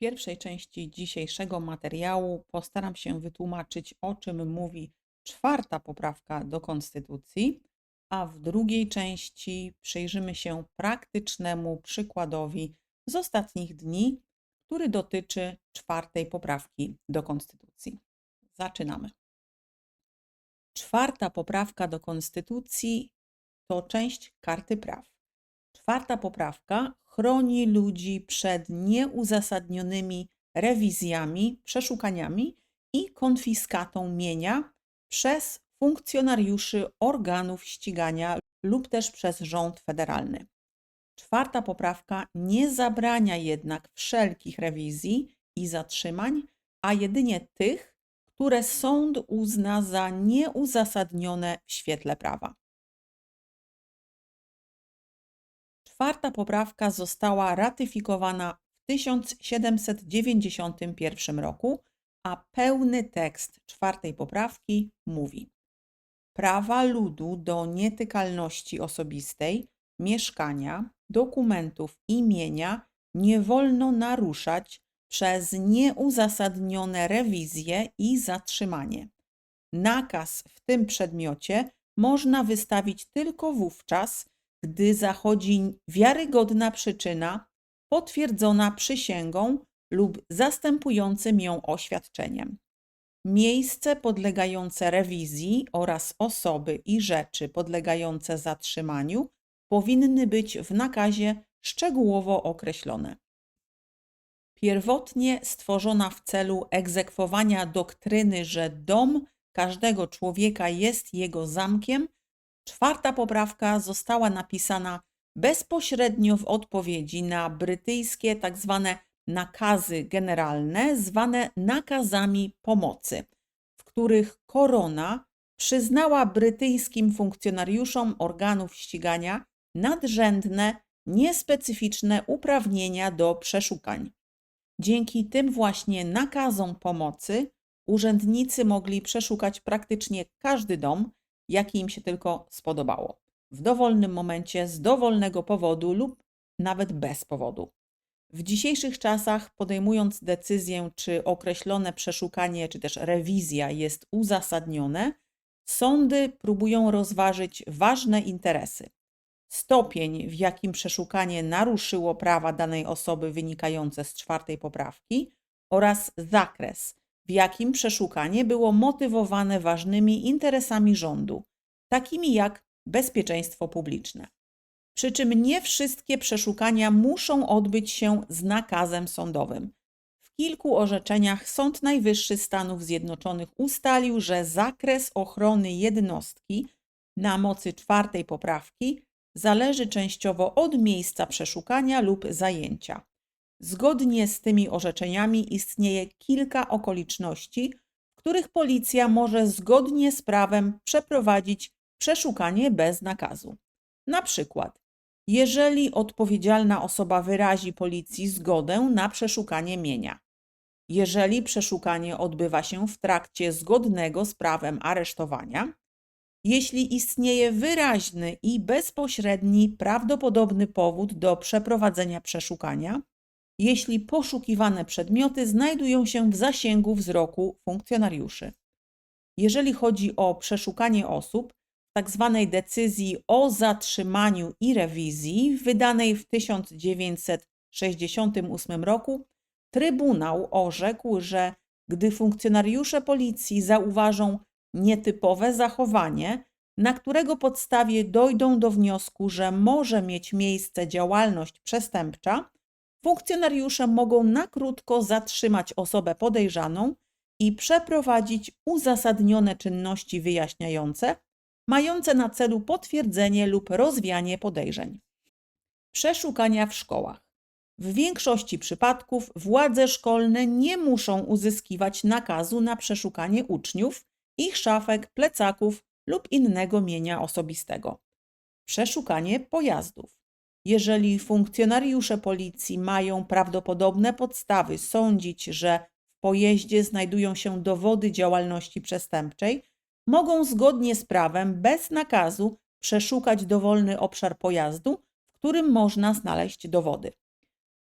pierwszej części dzisiejszego materiału postaram się wytłumaczyć, o czym mówi czwarta poprawka do Konstytucji, a w drugiej części przyjrzymy się praktycznemu przykładowi z ostatnich dni, który dotyczy czwartej poprawki do Konstytucji. Zaczynamy. Czwarta poprawka do Konstytucji to część karty praw. Czwarta poprawka chroni ludzi przed nieuzasadnionymi rewizjami, przeszukaniami i konfiskatą mienia przez funkcjonariuszy organów ścigania lub też przez rząd federalny. Czwarta poprawka nie zabrania jednak wszelkich rewizji i zatrzymań, a jedynie tych, które sąd uzna za nieuzasadnione w świetle prawa. Czwarta poprawka została ratyfikowana w 1791 roku, a pełny tekst czwartej poprawki mówi: Prawa ludu do nietykalności osobistej, mieszkania, dokumentów i mienia nie wolno naruszać przez nieuzasadnione rewizje i zatrzymanie. Nakaz w tym przedmiocie można wystawić tylko wówczas, gdy zachodzi wiarygodna przyczyna potwierdzona przysięgą lub zastępującym ją oświadczeniem. Miejsce podlegające rewizji oraz osoby i rzeczy podlegające zatrzymaniu powinny być w nakazie szczegółowo określone. Pierwotnie stworzona w celu egzekwowania doktryny, że dom każdego człowieka jest jego zamkiem, Czwarta poprawka została napisana bezpośrednio w odpowiedzi na brytyjskie. Tak nakazy generalne, zwane nakazami pomocy, w których korona przyznała brytyjskim funkcjonariuszom organów ścigania nadrzędne, niespecyficzne uprawnienia do przeszukań. Dzięki tym właśnie nakazom pomocy urzędnicy mogli przeszukać praktycznie każdy dom, jaki im się tylko spodobało. W dowolnym momencie, z dowolnego powodu lub nawet bez powodu. W dzisiejszych czasach, podejmując decyzję, czy określone przeszukanie, czy też rewizja jest uzasadnione, sądy próbują rozważyć ważne interesy. Stopień, w jakim przeszukanie naruszyło prawa danej osoby wynikające z czwartej poprawki oraz zakres, w jakim przeszukanie było motywowane ważnymi interesami rządu, takimi jak bezpieczeństwo publiczne. Przy czym nie wszystkie przeszukania muszą odbyć się z nakazem sądowym. W kilku orzeczeniach Sąd Najwyższy Stanów Zjednoczonych ustalił, że zakres ochrony jednostki na mocy czwartej poprawki zależy częściowo od miejsca przeszukania lub zajęcia. Zgodnie z tymi orzeczeniami istnieje kilka okoliczności, w których policja może zgodnie z prawem przeprowadzić przeszukanie bez nakazu. Na przykład, jeżeli odpowiedzialna osoba wyrazi policji zgodę na przeszukanie mienia, jeżeli przeszukanie odbywa się w trakcie zgodnego z prawem aresztowania, jeśli istnieje wyraźny i bezpośredni prawdopodobny powód do przeprowadzenia przeszukania, jeśli poszukiwane przedmioty znajdują się w zasięgu wzroku funkcjonariuszy. Jeżeli chodzi o przeszukanie osób, tak zwanej decyzji o zatrzymaniu i rewizji wydanej w 1968 roku, Trybunał orzekł, że gdy funkcjonariusze policji zauważą nietypowe zachowanie, na którego podstawie dojdą do wniosku, że może mieć miejsce działalność przestępcza, funkcjonariusze mogą na krótko zatrzymać osobę podejrzaną i przeprowadzić uzasadnione czynności wyjaśniające, mające na celu potwierdzenie lub rozwianie podejrzeń. Przeszukania w szkołach. W większości przypadków władze szkolne nie muszą uzyskiwać nakazu na przeszukanie uczniów, ich szafek, plecaków lub innego mienia osobistego. Przeszukanie pojazdów. Jeżeli funkcjonariusze policji mają prawdopodobne podstawy sądzić, że w pojeździe znajdują się dowody działalności przestępczej, mogą zgodnie z prawem bez nakazu przeszukać dowolny obszar pojazdu, w którym można znaleźć dowody.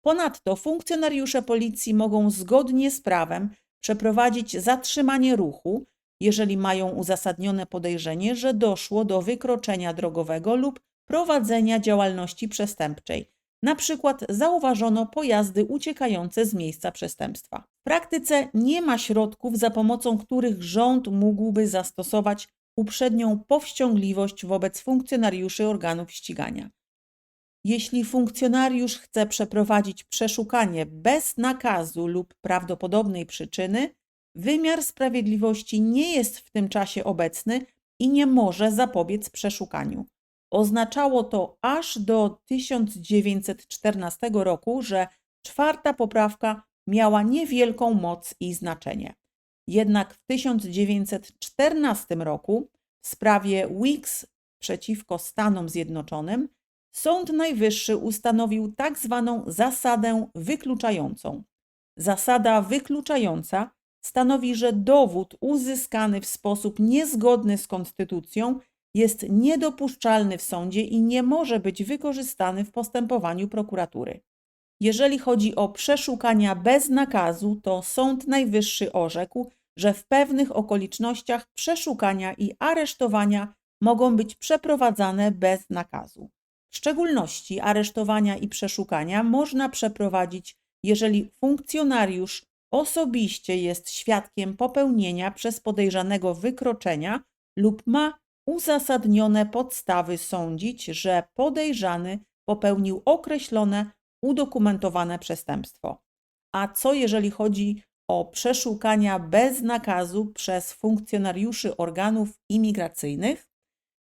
Ponadto funkcjonariusze policji mogą zgodnie z prawem przeprowadzić zatrzymanie ruchu, jeżeli mają uzasadnione podejrzenie, że doszło do wykroczenia drogowego lub prowadzenia działalności przestępczej. Na przykład zauważono pojazdy uciekające z miejsca przestępstwa. W praktyce nie ma środków, za pomocą których rząd mógłby zastosować uprzednią powściągliwość wobec funkcjonariuszy organów ścigania. Jeśli funkcjonariusz chce przeprowadzić przeszukanie bez nakazu lub prawdopodobnej przyczyny, wymiar sprawiedliwości nie jest w tym czasie obecny i nie może zapobiec przeszukaniu. Oznaczało to aż do 1914 roku, że czwarta poprawka miała niewielką moc i znaczenie. Jednak w 1914 roku w sprawie Weeks przeciwko Stanom Zjednoczonym Sąd Najwyższy ustanowił tak zwaną zasadę wykluczającą. Zasada wykluczająca stanowi, że dowód uzyskany w sposób niezgodny z konstytucją jest niedopuszczalny w sądzie i nie może być wykorzystany w postępowaniu prokuratury. Jeżeli chodzi o przeszukania bez nakazu, to Sąd Najwyższy orzekł, że w pewnych okolicznościach przeszukania i aresztowania mogą być przeprowadzane bez nakazu. W szczególności aresztowania i przeszukania można przeprowadzić, jeżeli funkcjonariusz osobiście jest świadkiem popełnienia przez podejrzanego wykroczenia lub ma uzasadnione podstawy sądzić, że podejrzany popełnił określone, udokumentowane przestępstwo. A co jeżeli chodzi o przeszukania bez nakazu przez funkcjonariuszy organów imigracyjnych?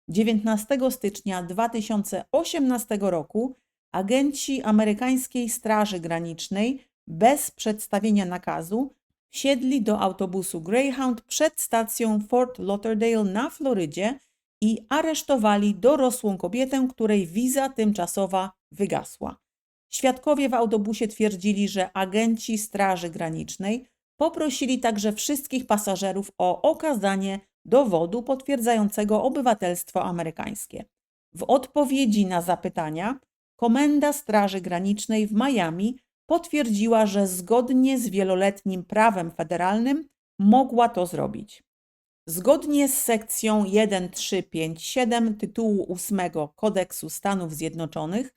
19 stycznia 2018 roku agenci amerykańskiej Straży Granicznej bez przedstawienia nakazu wsiedli do autobusu Greyhound przed stacją Fort Lauderdale na Florydzie i aresztowali dorosłą kobietę, której wiza tymczasowa wygasła. Świadkowie w autobusie twierdzili, że agenci Straży Granicznej poprosili także wszystkich pasażerów o okazanie dowodu potwierdzającego obywatelstwo amerykańskie. W odpowiedzi na zapytania Komenda Straży Granicznej w Miami potwierdziła, że zgodnie z wieloletnim prawem federalnym mogła to zrobić. Zgodnie z sekcją 1357 tytułu 8 Kodeksu Stanów Zjednoczonych,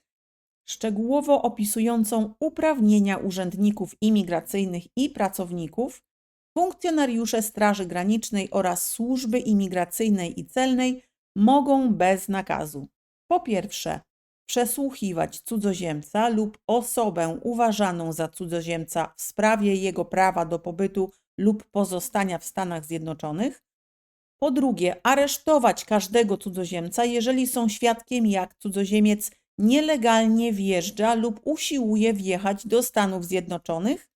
szczegółowo opisującą uprawnienia urzędników imigracyjnych i pracowników, funkcjonariusze Straży Granicznej oraz służby imigracyjnej i celnej mogą bez nakazu. Po pierwsze, przesłuchiwać cudzoziemca lub osobę uważaną za cudzoziemca w sprawie jego prawa do pobytu lub pozostania w Stanach Zjednoczonych. Po drugie, aresztować każdego cudzoziemca, jeżeli są świadkiem, jak cudzoziemiec nielegalnie wjeżdża lub usiłuje wjechać do Stanów Zjednoczonych,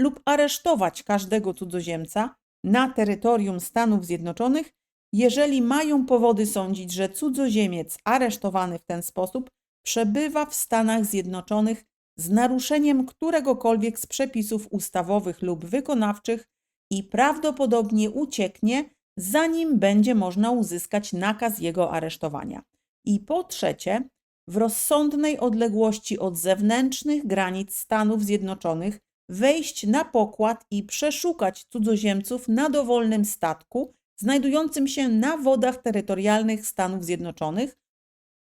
lub aresztować każdego cudzoziemca na terytorium Stanów Zjednoczonych, jeżeli mają powody sądzić, że cudzoziemiec aresztowany w ten sposób przebywa w Stanach Zjednoczonych z naruszeniem któregokolwiek z przepisów ustawowych lub wykonawczych i prawdopodobnie ucieknie, zanim będzie można uzyskać nakaz jego aresztowania. I po trzecie, w rozsądnej odległości od zewnętrznych granic Stanów Zjednoczonych wejść na pokład i przeszukać cudzoziemców na dowolnym statku znajdującym się na wodach terytorialnych Stanów Zjednoczonych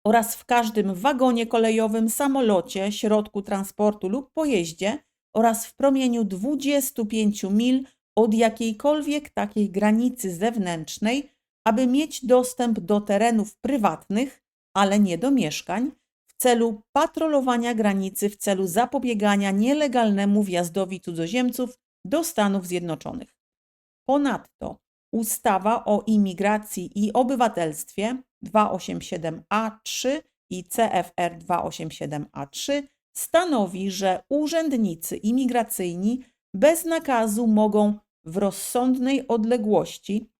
oraz w każdym wagonie kolejowym, samolocie, środku transportu lub pojeździe oraz w promieniu 25 mil od jakiejkolwiek takiej granicy zewnętrznej, aby mieć dostęp do terenów prywatnych, ale nie do mieszkań, w celu patrolowania granicy w celu zapobiegania nielegalnemu wjazdowi cudzoziemców do Stanów Zjednoczonych. Ponadto ustawa o imigracji i obywatelstwie 287A3 i CFR 287A3 stanowi, że urzędnicy imigracyjni bez nakazu mogą w rozsądnej odległości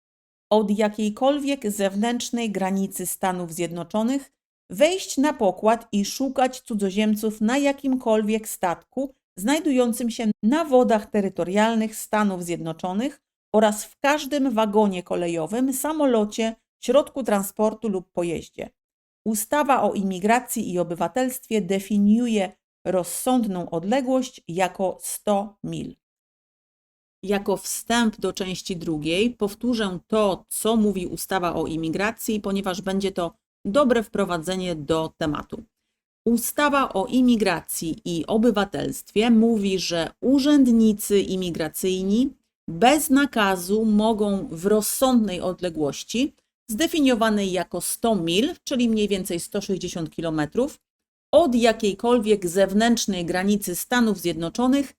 od jakiejkolwiek zewnętrznej granicy Stanów Zjednoczonych wejść na pokład i szukać cudzoziemców na jakimkolwiek statku znajdującym się na wodach terytorialnych Stanów Zjednoczonych oraz w każdym wagonie kolejowym, samolocie, środku transportu lub pojeździe. Ustawa o imigracji i obywatelstwie definiuje rozsądną odległość jako 100 mil. Jako wstęp do części drugiej powtórzę to, co mówi ustawa o imigracji, ponieważ będzie to dobre wprowadzenie do tematu. Ustawa o imigracji i obywatelstwie mówi, że urzędnicy imigracyjni bez nakazu mogą w rozsądnej odległości, zdefiniowanej jako 100 mil, czyli mniej więcej 160 km, od jakiejkolwiek zewnętrznej granicy Stanów Zjednoczonych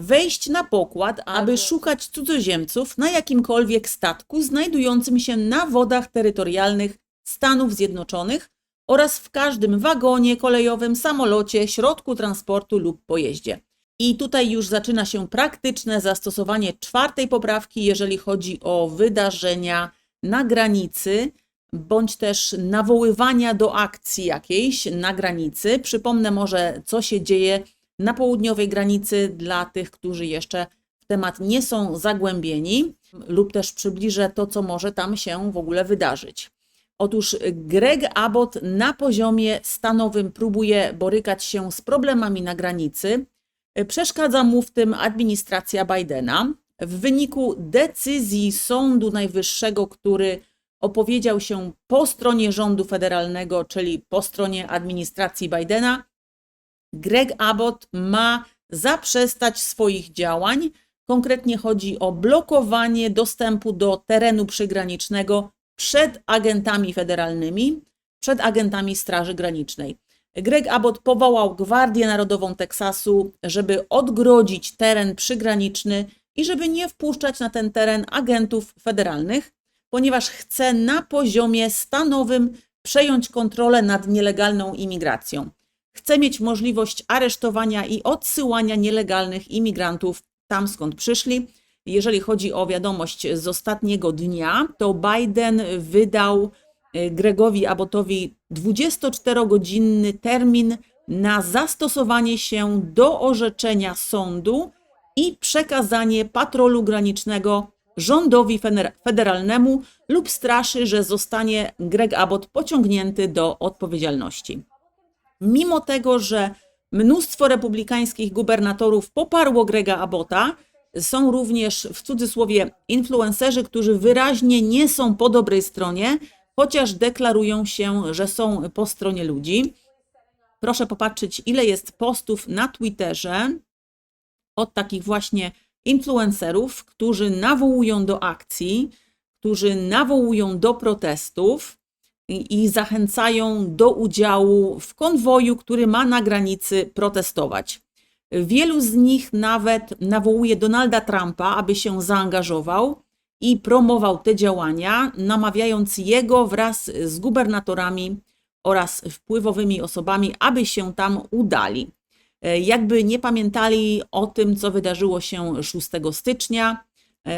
wejść na pokład, aby szukać cudzoziemców na jakimkolwiek statku znajdującym się na wodach terytorialnych Stanów Zjednoczonych oraz w każdym wagonie kolejowym, samolocie, środku transportu lub pojeździe. I tutaj już zaczyna się praktyczne zastosowanie czwartej poprawki, jeżeli chodzi o wydarzenia na granicy, bądź też nawoływania do akcji jakiejś na granicy. Przypomnę może, co się dzieje na południowej granicy dla tych, którzy jeszcze w temat nie są zagłębieni, lub też przybliżę to, co może tam się w ogóle wydarzyć. Otóż Greg Abbott na poziomie stanowym próbuje borykać się z problemami na granicy. Przeszkadza mu w tym administracja Bidena. W wyniku decyzji Sądu Najwyższego, który opowiedział się po stronie rządu federalnego, czyli po stronie administracji Bidena, Greg Abbott ma zaprzestać swoich działań. Konkretnie chodzi o blokowanie dostępu do terenu przygranicznego przed agentami federalnymi, przed agentami Straży Granicznej. Greg Abbott powołał Gwardię Narodową Teksasu, żeby odgrodzić teren przygraniczny i żeby nie wpuszczać na ten teren agentów federalnych, ponieważ chce na poziomie stanowym przejąć kontrolę nad nielegalną imigracją. Chce mieć możliwość aresztowania i odsyłania nielegalnych imigrantów tam, skąd przyszli. Jeżeli chodzi o wiadomość z ostatniego dnia, to Biden wydał y, Gregowi Abbottowi 24-godzinny termin na zastosowanie się do orzeczenia sądu i przekazanie patrolu granicznego rządowi federalnemu lub straszy, że zostanie Greg Abbott pociągnięty do odpowiedzialności. Mimo tego, że mnóstwo republikańskich gubernatorów poparło Grega Abbotta, są również w cudzysłowie influencerzy, którzy wyraźnie nie są po dobrej stronie, chociaż deklarują się, że są po stronie ludzi. Proszę popatrzeć, ile jest postów na Twitterze od takich właśnie influencerów, którzy nawołują do akcji, którzy nawołują do protestów i, zachęcają do udziału w konwoju, który ma na granicy protestować. Wielu z nich nawet nawołuje Donalda Trumpa, aby się zaangażował i promował te działania, namawiając jego wraz z gubernatorami oraz wpływowymi osobami, aby się tam udali. E, jakby nie pamiętali o tym, co wydarzyło się 6 stycznia,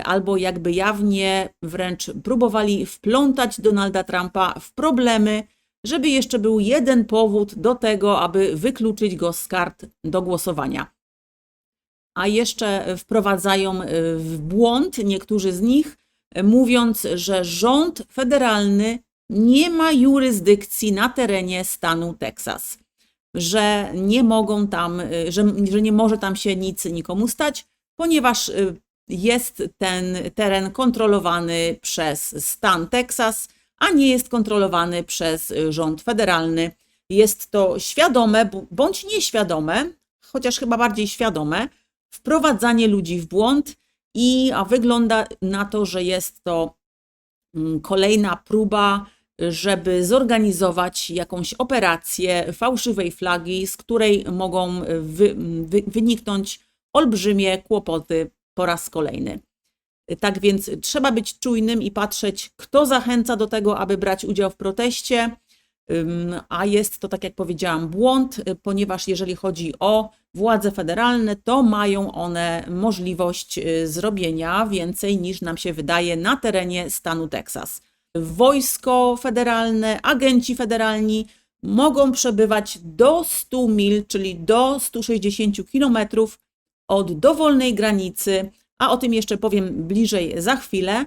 albo jakby jawnie wręcz próbowali wplątać Donalda Trumpa w problemy, żeby jeszcze był jeden powód do tego, aby wykluczyć go z kart do głosowania. A jeszcze wprowadzają e, w błąd niektórzy z nich, mówiąc, że rząd federalny nie ma jurysdykcji na terenie stanu Teksas że nie mogą tam, że, że nie może tam się nic nikomu stać, ponieważ jest ten teren kontrolowany przez stan Teksas, a nie jest kontrolowany przez rząd federalny. Jest to świadome bądź nieświadome, chociaż chyba bardziej świadome, wprowadzanie ludzi w błąd i wygląda na to, że jest to mm, kolejna próba żeby zorganizować jakąś operację fałszywej flagi, z której mogą wy, wy, wyniknąć olbrzymie kłopoty po raz kolejny. Tak więc trzeba być czujnym i patrzeć, kto zachęca do tego, aby brać udział w proteście. A jest to, tak jak powiedziałam, błąd, ponieważ jeżeli chodzi o władze federalne, to mają one możliwość y, zrobienia więcej niż nam się wydaje na terenie stanu Teksas wojsko federalne, agenci federalni mogą przebywać do 100 mil, czyli do 160 kilometrów od dowolnej granicy, a o tym jeszcze powiem bliżej za chwilę,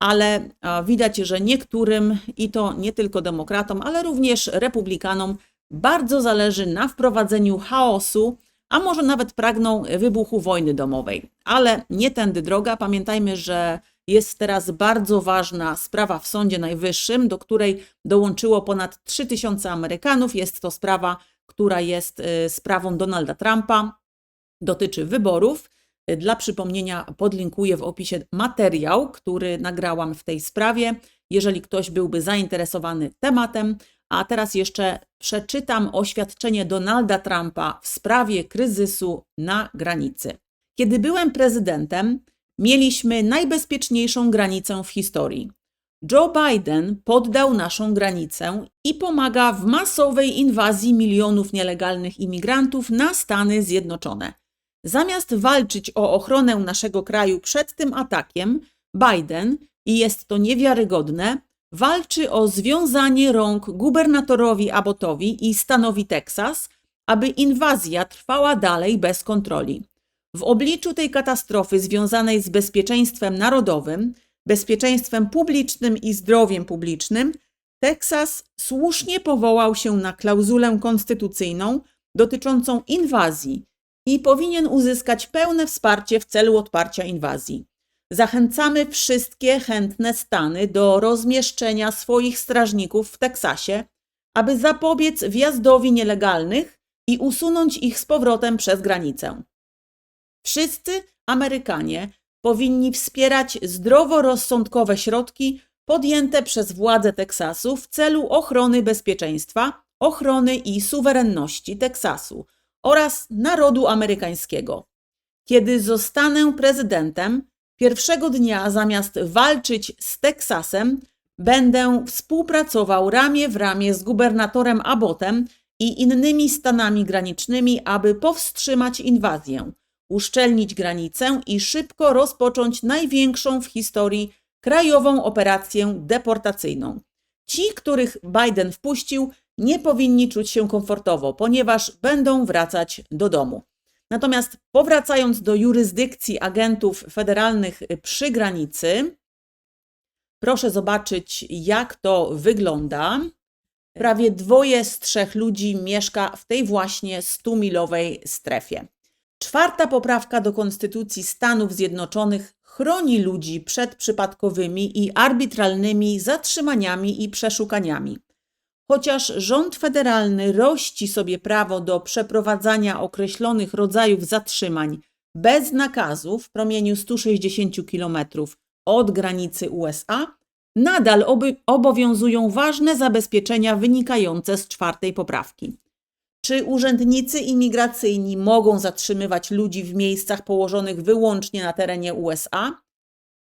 ale widać, że niektórym, i to nie tylko demokratom, ale również republikanom, bardzo zależy na wprowadzeniu chaosu, a może nawet pragną wybuchu wojny domowej. Ale nie tędy droga. Pamiętajmy, że jest teraz bardzo ważna sprawa w Sądzie Najwyższym, do której dołączyło ponad 3000 Amerykanów. Jest to sprawa, która jest y, sprawą Donalda Trumpa, dotyczy wyborów. Dla przypomnienia podlinkuję w opisie materiał, który nagrałam w tej sprawie, jeżeli ktoś byłby zainteresowany tematem. A teraz jeszcze przeczytam oświadczenie Donalda Trumpa w sprawie kryzysu na granicy. Kiedy byłem prezydentem, mieliśmy najbezpieczniejszą granicę w historii. Joe Biden poddał naszą granicę i pomaga w masowej inwazji milionów nielegalnych imigrantów na Stany Zjednoczone. Zamiast walczyć o ochronę naszego kraju przed tym atakiem, Biden, i jest to niewiarygodne, walczy o związanie rąk gubernatorowi Abbottowi i stanowi Teksas, aby inwazja trwała dalej bez kontroli. W obliczu tej katastrofy związanej z bezpieczeństwem narodowym, bezpieczeństwem publicznym i zdrowiem publicznym, Teksas słusznie powołał się na klauzulę konstytucyjną dotyczącą inwazji i powinien uzyskać pełne wsparcie w celu odparcia inwazji. Zachęcamy wszystkie chętne stany do rozmieszczenia swoich strażników w Teksasie, aby zapobiec wjazdowi nielegalnych i usunąć ich z powrotem przez granicę. Wszyscy Amerykanie powinni wspierać zdroworozsądkowe środki podjęte przez władze Teksasu w celu ochrony bezpieczeństwa, ochrony i suwerenności Teksasu oraz narodu amerykańskiego. Kiedy zostanę prezydentem, pierwszego dnia zamiast walczyć z Teksasem, będę współpracował ramię w ramię z gubernatorem Abbottem i innymi stanami granicznymi, aby powstrzymać inwazję uszczelnić granicę i szybko rozpocząć największą w historii krajową operację deportacyjną. Ci, których Biden wpuścił, nie powinni czuć się komfortowo, ponieważ będą wracać do domu. Natomiast powracając do jurysdykcji agentów federalnych przy granicy, proszę zobaczyć, jak to wygląda. Prawie dwoje z trzech ludzi mieszka w tej właśnie 100-milowej strefie. Czwarta poprawka do Konstytucji Stanów Zjednoczonych chroni ludzi przed przypadkowymi i arbitralnymi zatrzymaniami i przeszukaniami. Chociaż rząd federalny rości sobie prawo do przeprowadzania określonych rodzajów zatrzymań bez nakazu w promieniu 160 km od granicy USA, nadal obowiązują ważne zabezpieczenia wynikające z czwartej poprawki. Czy urzędnicy imigracyjni mogą zatrzymywać ludzi w miejscach położonych wyłącznie na terenie USA?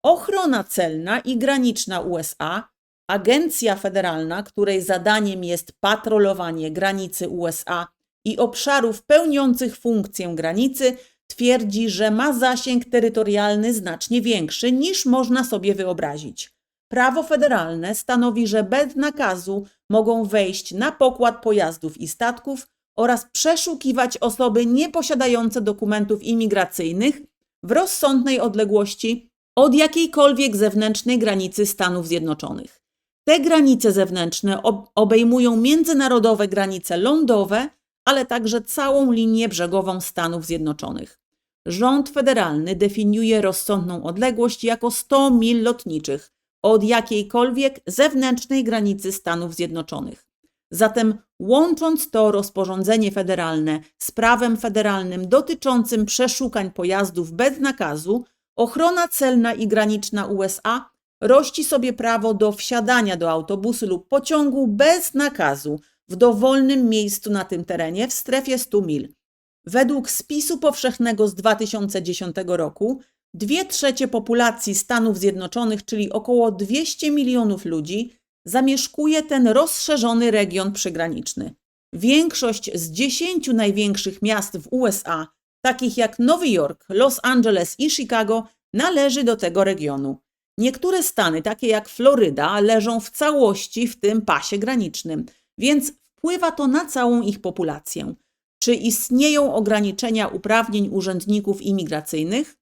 Ochrona celna i graniczna USA, agencja federalna, której zadaniem jest patrolowanie granicy USA i obszarów pełniących funkcję granicy, twierdzi, że ma zasięg terytorialny znacznie większy niż można sobie wyobrazić. Prawo federalne stanowi, że bez nakazu mogą wejść na pokład pojazdów i statków oraz przeszukiwać osoby nieposiadające dokumentów imigracyjnych w rozsądnej odległości od jakiejkolwiek zewnętrznej granicy Stanów Zjednoczonych. Te granice zewnętrzne obejmują międzynarodowe granice lądowe, ale także całą linię brzegową Stanów Zjednoczonych. Rząd federalny definiuje rozsądną odległość jako 100 mil lotniczych od jakiejkolwiek zewnętrznej granicy Stanów Zjednoczonych. Zatem łącząc to rozporządzenie federalne z prawem federalnym dotyczącym przeszukań pojazdów bez nakazu, ochrona celna i graniczna USA rości sobie prawo do wsiadania do autobusu lub pociągu bez nakazu w dowolnym miejscu na tym terenie w strefie 100 mil. Według spisu powszechnego z 2010 roku, dwie trzecie populacji Stanów Zjednoczonych, czyli około 200 milionów ludzi, zamieszkuje ten rozszerzony region przygraniczny. Większość z dziesięciu największych miast w USA, takich jak Nowy Jork, Los Angeles i Chicago, należy do tego regionu. Niektóre stany, takie jak Floryda, leżą w całości w tym pasie granicznym, więc wpływa to na całą ich populację. Czy istnieją ograniczenia uprawnień urzędników imigracyjnych?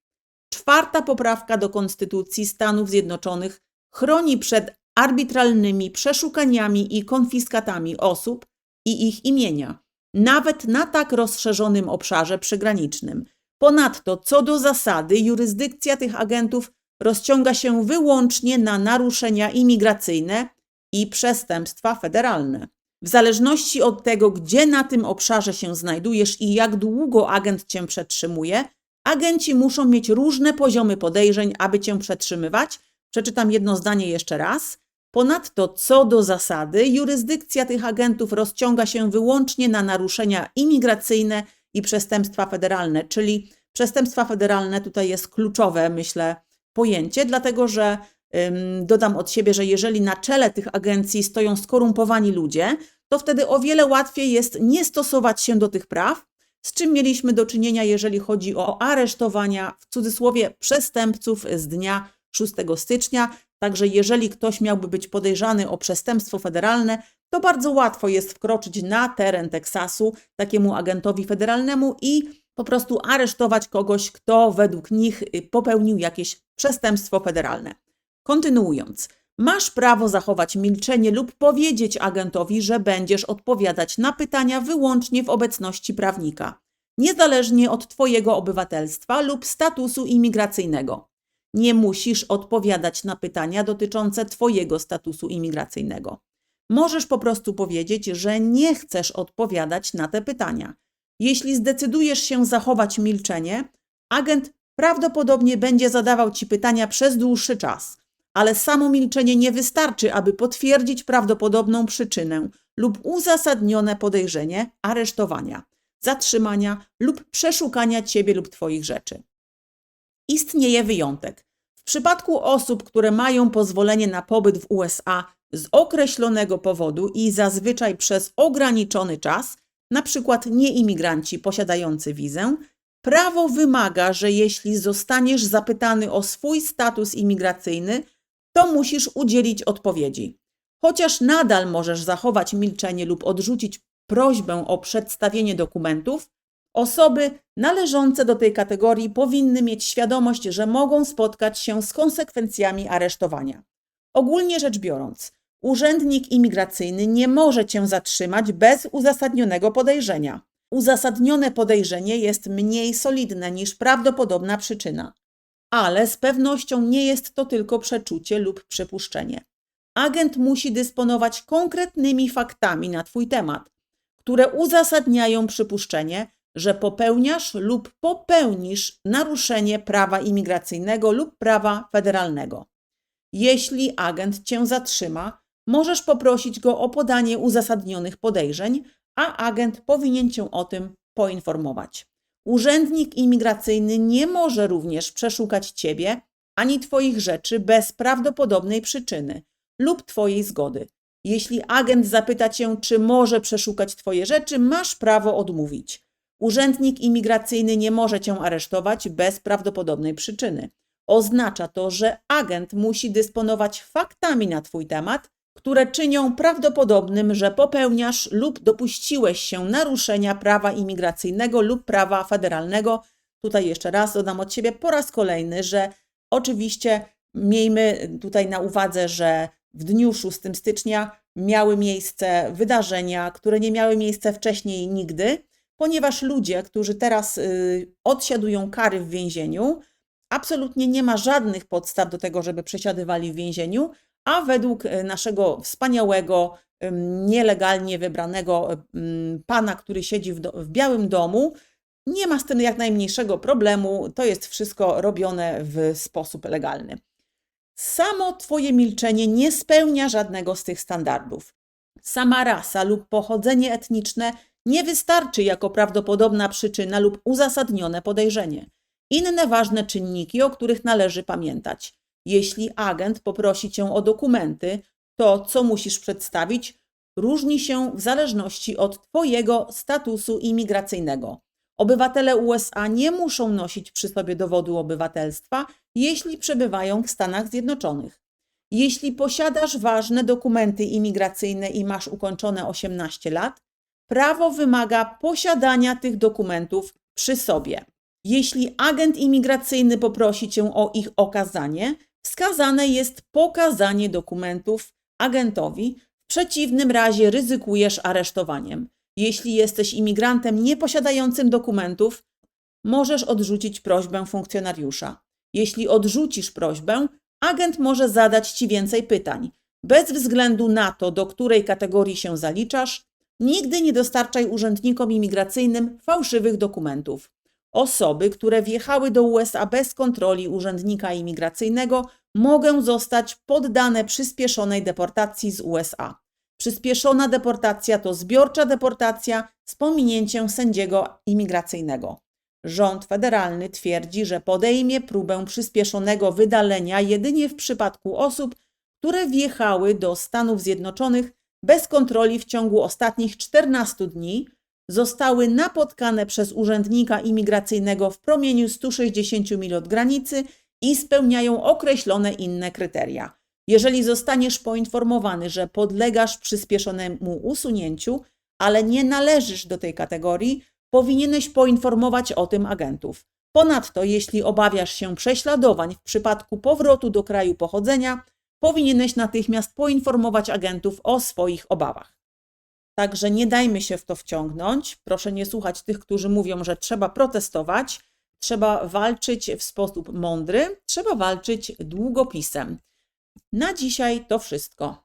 Czwarta poprawka do Konstytucji Stanów Zjednoczonych chroni przed arbitralnymi przeszukaniami i konfiskatami osób, i ich imienia, nawet na tak rozszerzonym obszarze przygranicznym. Ponadto, co do zasady, jurysdykcja tych agentów rozciąga się wyłącznie na naruszenia imigracyjne i przestępstwa federalne. W zależności od tego, gdzie na tym obszarze się znajdujesz i jak długo agent cię przetrzymuje, agenci muszą mieć różne poziomy podejrzeń, aby cię przetrzymywać. Przeczytam jedno zdanie jeszcze raz. Ponadto, co do zasady, jurysdykcja tych agentów rozciąga się wyłącznie na naruszenia imigracyjne i przestępstwa federalne, czyli przestępstwa federalne tutaj jest kluczowe, myślę, pojęcie, dlatego że dodam od siebie, że jeżeli na czele tych agencji stoją skorumpowani ludzie, to wtedy o wiele łatwiej jest nie stosować się do tych praw, z czym mieliśmy do czynienia, jeżeli chodzi o aresztowania, w cudzysłowie, przestępców z dnia 6 stycznia. Także jeżeli ktoś miałby być podejrzany o przestępstwo federalne, to bardzo łatwo jest wkroczyć na teren Teksasu takiemu agentowi federalnemu i po prostu aresztować kogoś, kto według nich y, popełnił jakieś przestępstwo federalne. Kontynuując, masz prawo zachować milczenie lub powiedzieć agentowi, że będziesz odpowiadać na pytania wyłącznie w obecności prawnika, niezależnie od Twojego obywatelstwa lub statusu imigracyjnego. Nie musisz odpowiadać na pytania dotyczące Twojego statusu imigracyjnego. Możesz po prostu powiedzieć, że nie chcesz odpowiadać na te pytania. Jeśli zdecydujesz się zachować milczenie, agent prawdopodobnie będzie zadawał ci pytania przez dłuższy czas, ale samo milczenie nie wystarczy, aby potwierdzić prawdopodobną przyczynę lub uzasadnione podejrzenie aresztowania, zatrzymania lub przeszukania ciebie lub twoich rzeczy. Istnieje wyjątek. W przypadku osób, które mają pozwolenie na pobyt w USA z określonego powodu i zazwyczaj przez ograniczony czas, na przykład nieimigranci posiadający wizę, prawo wymaga, że jeśli zostaniesz zapytany o swój status imigracyjny, to musisz udzielić odpowiedzi. Chociaż nadal możesz zachować milczenie lub odrzucić prośbę o przedstawienie dokumentów, osoby należące do tej kategorii powinny mieć świadomość, że mogą spotkać się z konsekwencjami aresztowania. Ogólnie rzecz biorąc, Urzędnik imigracyjny nie może cię zatrzymać bez uzasadnionego podejrzenia. Uzasadnione podejrzenie jest mniej solidne niż prawdopodobna przyczyna, ale z pewnością nie jest to tylko przeczucie lub przypuszczenie. Agent musi dysponować konkretnymi faktami na Twój temat, które uzasadniają przypuszczenie, że popełniasz lub popełnisz naruszenie prawa imigracyjnego lub prawa federalnego. Jeśli agent cię zatrzyma, możesz poprosić go o podanie uzasadnionych podejrzeń, a agent powinien cię o tym poinformować. Urzędnik imigracyjny nie może również przeszukać ciebie ani twoich rzeczy bez prawdopodobnej przyczyny lub twojej zgody. Jeśli agent zapyta cię, czy może przeszukać twoje rzeczy, masz prawo odmówić. Urzędnik imigracyjny nie może cię aresztować bez prawdopodobnej przyczyny. Oznacza to, że agent musi dysponować faktami na twój temat, które czynią prawdopodobnym, że popełniasz lub dopuściłeś się naruszenia prawa imigracyjnego lub prawa federalnego. Tutaj jeszcze raz dodam od siebie po raz kolejny, że oczywiście miejmy tutaj na uwadze, że w dniu 6 stycznia miały miejsce wydarzenia, które nie miały miejsca wcześniej nigdy, ponieważ ludzie, którzy teraz y, odsiadują kary w więzieniu, absolutnie nie ma żadnych podstaw do tego, żeby przesiadywali w więzieniu, a według e, naszego wspaniałego, nielegalnie wybranego pana, który siedzi w, do, w Białym Domu, nie ma z tym jak najmniejszego problemu. To jest wszystko robione w sposób legalny. Samo Twoje milczenie nie spełnia żadnego z tych standardów. Sama rasa lub pochodzenie etniczne nie wystarczy jako prawdopodobna przyczyna lub uzasadnione podejrzenie. Inne ważne czynniki, o których należy pamiętać. Jeśli agent poprosi cię o dokumenty, to co musisz przedstawić różni się w zależności od Twojego statusu imigracyjnego. Obywatele USA nie muszą nosić przy sobie dowodu obywatelstwa, jeśli przebywają w Stanach Zjednoczonych. Jeśli posiadasz ważne dokumenty imigracyjne i masz ukończone 18 lat, prawo wymaga posiadania tych dokumentów przy sobie. Jeśli agent imigracyjny poprosi cię o ich okazanie, wskazane jest pokazanie dokumentów agentowi. W przeciwnym razie ryzykujesz aresztowaniem. Jeśli jesteś imigrantem nieposiadającym dokumentów, możesz odrzucić prośbę funkcjonariusza. Jeśli odrzucisz prośbę, agent może zadać ci więcej pytań. Bez względu na to, do której kategorii się zaliczasz, nigdy nie dostarczaj urzędnikom imigracyjnym fałszywych dokumentów. Osoby, które wjechały do USA bez kontroli urzędnika imigracyjnego, mogą zostać poddane przyspieszonej deportacji z USA. Przyspieszona deportacja to zbiorcza deportacja z pominięciem sędziego imigracyjnego. Rząd federalny twierdzi, że podejmie próbę przyspieszonego wydalenia jedynie w przypadku osób, które wjechały do Stanów Zjednoczonych bez kontroli w ciągu ostatnich 14 dni, zostały napotkane przez urzędnika imigracyjnego w promieniu 160 mil od granicy i spełniają określone inne kryteria. Jeżeli zostaniesz poinformowany, że podlegasz przyspieszonemu usunięciu, ale nie należysz do tej kategorii, powinieneś poinformować o tym agentów. Ponadto, jeśli obawiasz się prześladowań w przypadku powrotu do kraju pochodzenia, powinieneś natychmiast poinformować agentów o swoich obawach. Także nie dajmy się w to wciągnąć. Proszę nie słuchać tych, którzy mówią, że trzeba protestować, trzeba walczyć w sposób mądry, trzeba walczyć długopisem. Na dzisiaj to wszystko.